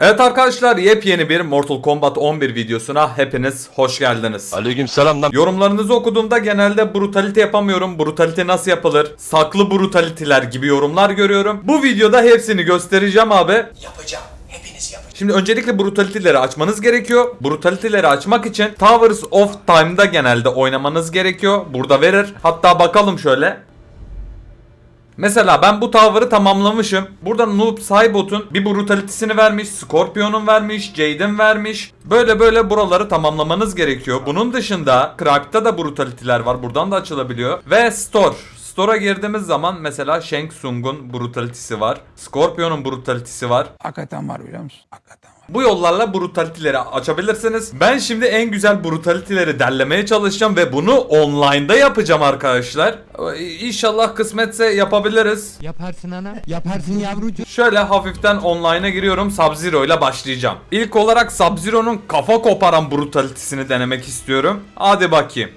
Evet arkadaşlar yepyeni bir Mortal Kombat 11 videosuna hepiniz hoş geldiniz. Aleyküm selam lan. Yorumlarınızı okuduğumda genelde brutalite yapamıyorum. Brutalite nasıl yapılır? Saklı brutaliteler gibi yorumlar görüyorum. Bu videoda hepsini göstereceğim abi. Yapacağım. Hepiniz yapın. Şimdi öncelikle brutaliteleri açmanız gerekiyor. Brutaliteleri açmak için Towers of Time'da genelde oynamanız gerekiyor. Burada verir. Hatta bakalım şöyle. Mesela ben bu tower'ı tamamlamışım. Burada Noob Saibot'un bir brutalitesini vermiş, Scorpion'un vermiş, Jade'in vermiş. Böyle böyle buraları tamamlamanız gerekiyor. Bunun dışında Crack'ta da brutaliteler var. Buradan da açılabiliyor. Ve Store. Store'a girdiğimiz zaman mesela Shang Tsung'un brutalitesi var. Scorpion'un brutalitesi var. Hakikaten var biliyor musun? Hakikaten var. Bu yollarla brutaliteleri açabilirsiniz. Ben şimdi en güzel brutaliteleri derlemeye çalışacağım ve bunu online'da yapacağım arkadaşlar. İnşallah kısmetse yapabiliriz. Yaparsın ana. Yaparsın yavrucuğum. Şöyle hafiften online'a giriyorum. Sub-Zero ile başlayacağım. İlk olarak Sub-Zero'nun kafa koparan brutalitesini denemek istiyorum. Hadi bakayım.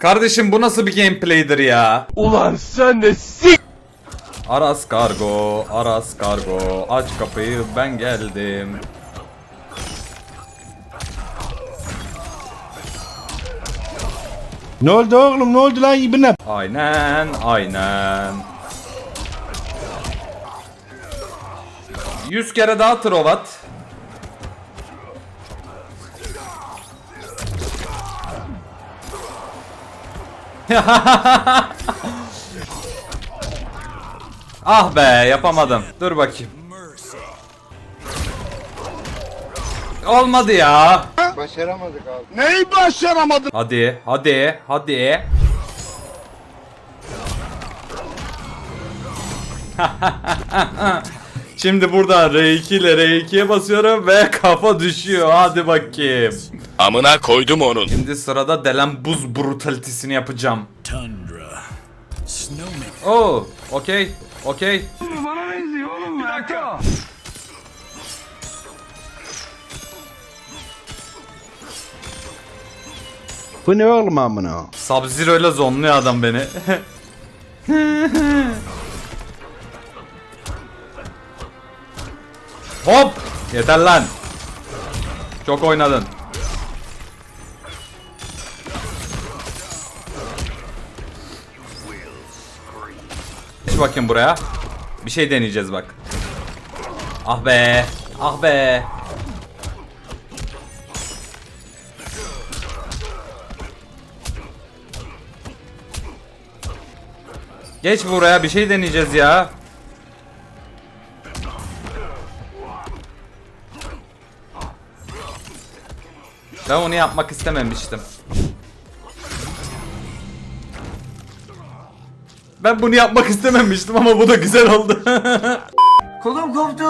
Kardeşim bu nasıl bir gameplay'dir ya? Ulan sen de sik. Aras kargo, Aras kargo, aç kapıyı ben geldim. Ne oldu oğlum ne oldu lan ibne? Aynen, aynen. 100 kere daha trovat. ah be yapamadım. Dur bakayım. Olmadı ya. Neyi başaramadın? Hadi, hadi, hadi. Şimdi buradan R2 ile R2'ye basıyorum ve kafa düşüyor. Hadi bakayım. Amına koydum onun. Şimdi sırada delen buz brutalitesini yapacağım. Tundra. Snowman. Oo, okey, okey. Bu ne oğlum amına? Sub-Zero ile zonluyor adam beni. Hop! Yeter lan. Çok oynadın. Geç bakayım buraya. Bir şey deneyeceğiz bak. Ah be. Ah be. Geç buraya bir şey deneyeceğiz ya. Ben onu yapmak istememiştim. Ben bunu yapmak istememiştim ama bu da güzel oldu. Kolum koptu.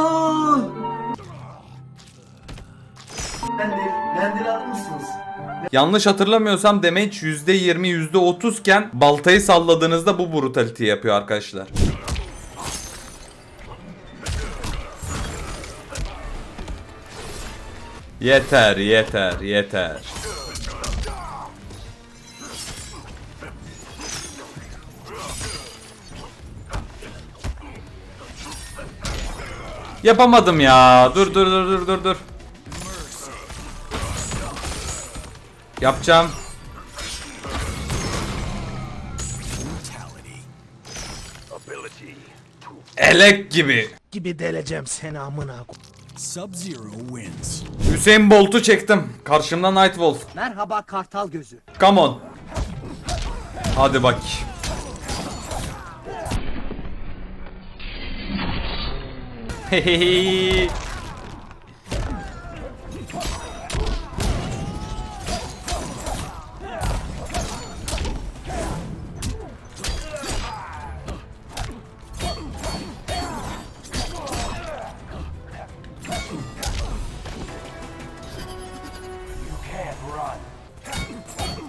Mendil, mendil alır mısınız? Yanlış hatırlamıyorsam damage %20 %30 iken baltayı salladığınızda bu brutality yapıyor arkadaşlar. Yeter yeter yeter. Yapamadım ya. Dur dur dur dur dur dur. Yapacağım. Elek gibi. Gibi deleceğim seni amına Sub-Zero wins. Hüseyin Bolt'u çektim. Karşımda Nightwolf. Merhaba kartal gözü. Come on. Hadi bak. Hehehe.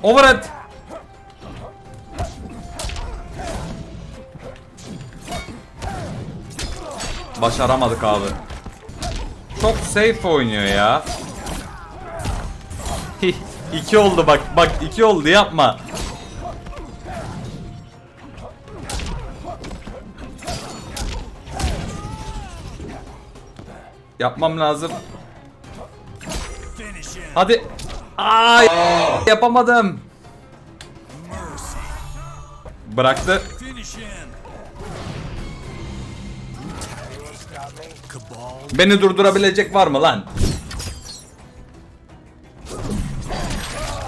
Overhead. Başaramadık abi. Çok safe oynuyor ya. iki oldu bak. Bak iki oldu yapma. Yapmam lazım. Hadi. Ay yapamadım. Bıraktı. Beni durdurabilecek var mı lan?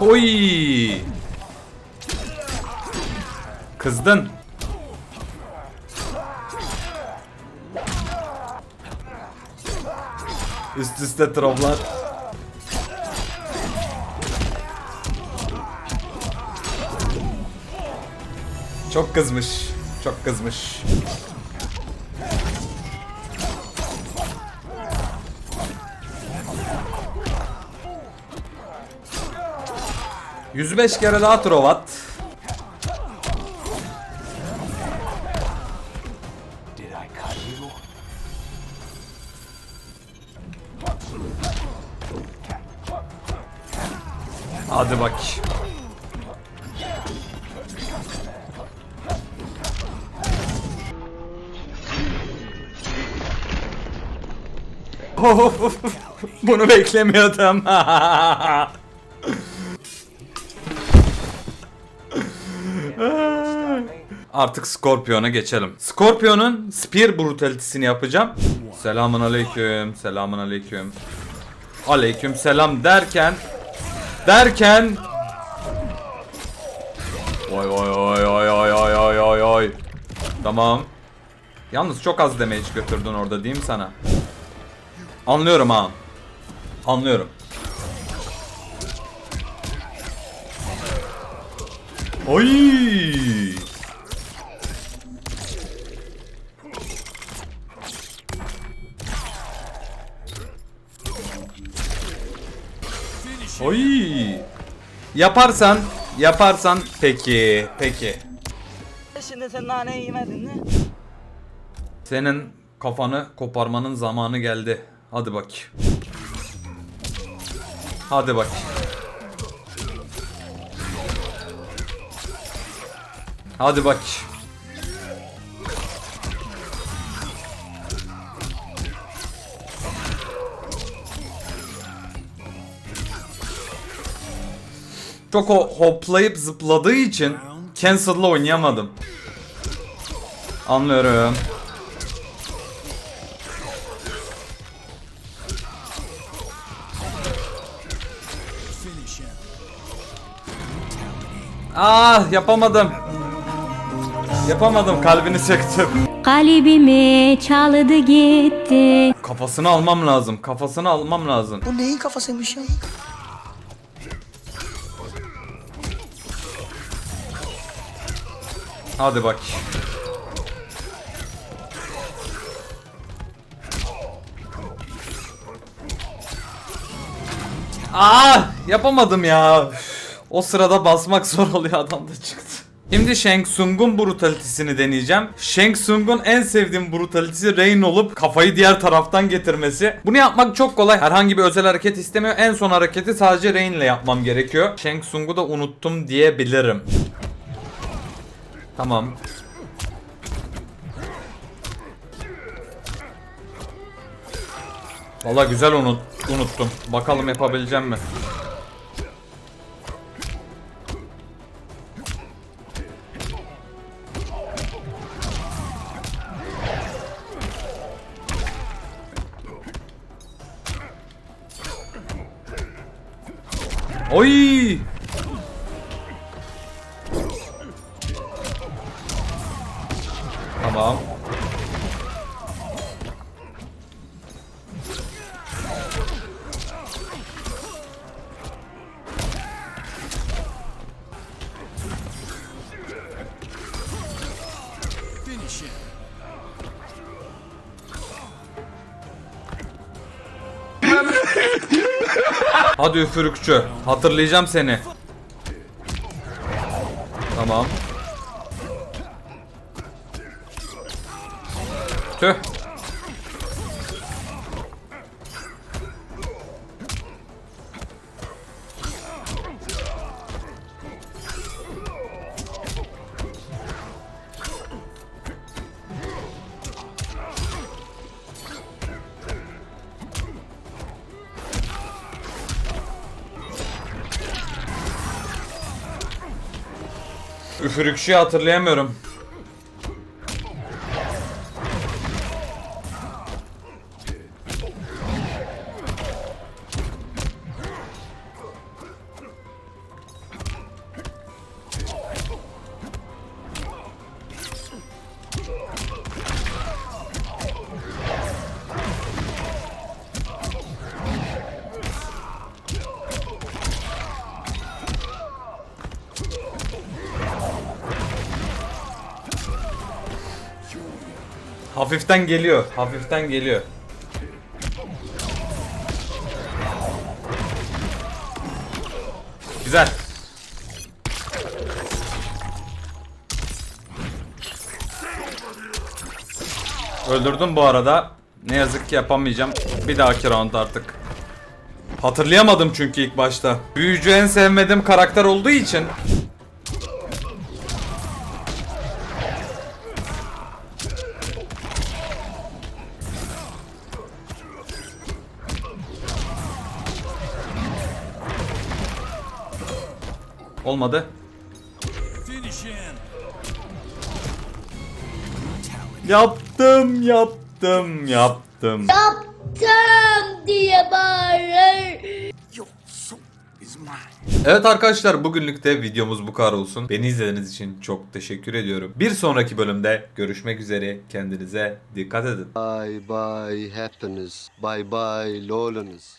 Oy. Kızdın. Üst üste troplar. Çok kızmış. Çok kızmış. ...105 kere daha trovat. Hadi bak. Bunu beklemiyordum. Artık Scorpion'a geçelim. Scorpion'un Spear brutality'sini yapacağım. Selamun aleyküm, selamun aleyküm. Aleyküm selam derken derken Vay vay vay vay vay vay vay vay vay. Tamam. Yalnız çok az damage götürdün orada değil mi sana? Anlıyorum ha. Anlıyorum. Oy! Oy! Yaparsan, yaparsan peki, peki. Şimdi sen naneyi yemedin mi? Senin kafanı koparmanın zamanı geldi. Hadi bak. Hadi bak. Hadi bak. Çok o hoplayıp zıpladığı için cancel'la oynayamadım. Anlıyorum. Ah yapamadım. Yapamadım kalbini söktüm. Kalbimi çaldı gitti. Kafasını almam lazım. Kafasını almam lazım. Bu neyin kafasıymış ya? Hadi bak. Ah yapamadım ya. O sırada basmak zor oluyor adam da çıktı. Şimdi Shang Tsung'un brutalitesini deneyeceğim. Shang Tsung'un en sevdiğim brutalitesi Rain olup kafayı diğer taraftan getirmesi. Bunu yapmak çok kolay. Herhangi bir özel hareket istemiyor. En son hareketi sadece Rain ile yapmam gerekiyor. Shang Tsung'u da unuttum diyebilirim. Tamam. Valla güzel unut, unuttum. Bakalım yapabileceğim mi? Oy! Hadi üfürükçü. Hatırlayacağım seni. Tamam. Tüh. Üfürükçüyü hatırlayamıyorum. Hafiften geliyor. Hafiften geliyor. Güzel. Öldürdüm bu arada. Ne yazık ki yapamayacağım. Bir dahaki round artık. Hatırlayamadım çünkü ilk başta. Büyücü en sevmediğim karakter olduğu için olmadı. Yaptım, yaptım, yaptım. Yaptım diye bağırır. Evet arkadaşlar bugünlük de videomuz bu kadar olsun. Beni izlediğiniz için çok teşekkür ediyorum. Bir sonraki bölümde görüşmek üzere. Kendinize dikkat edin. Bye bye happiness. Bye bye loneliness.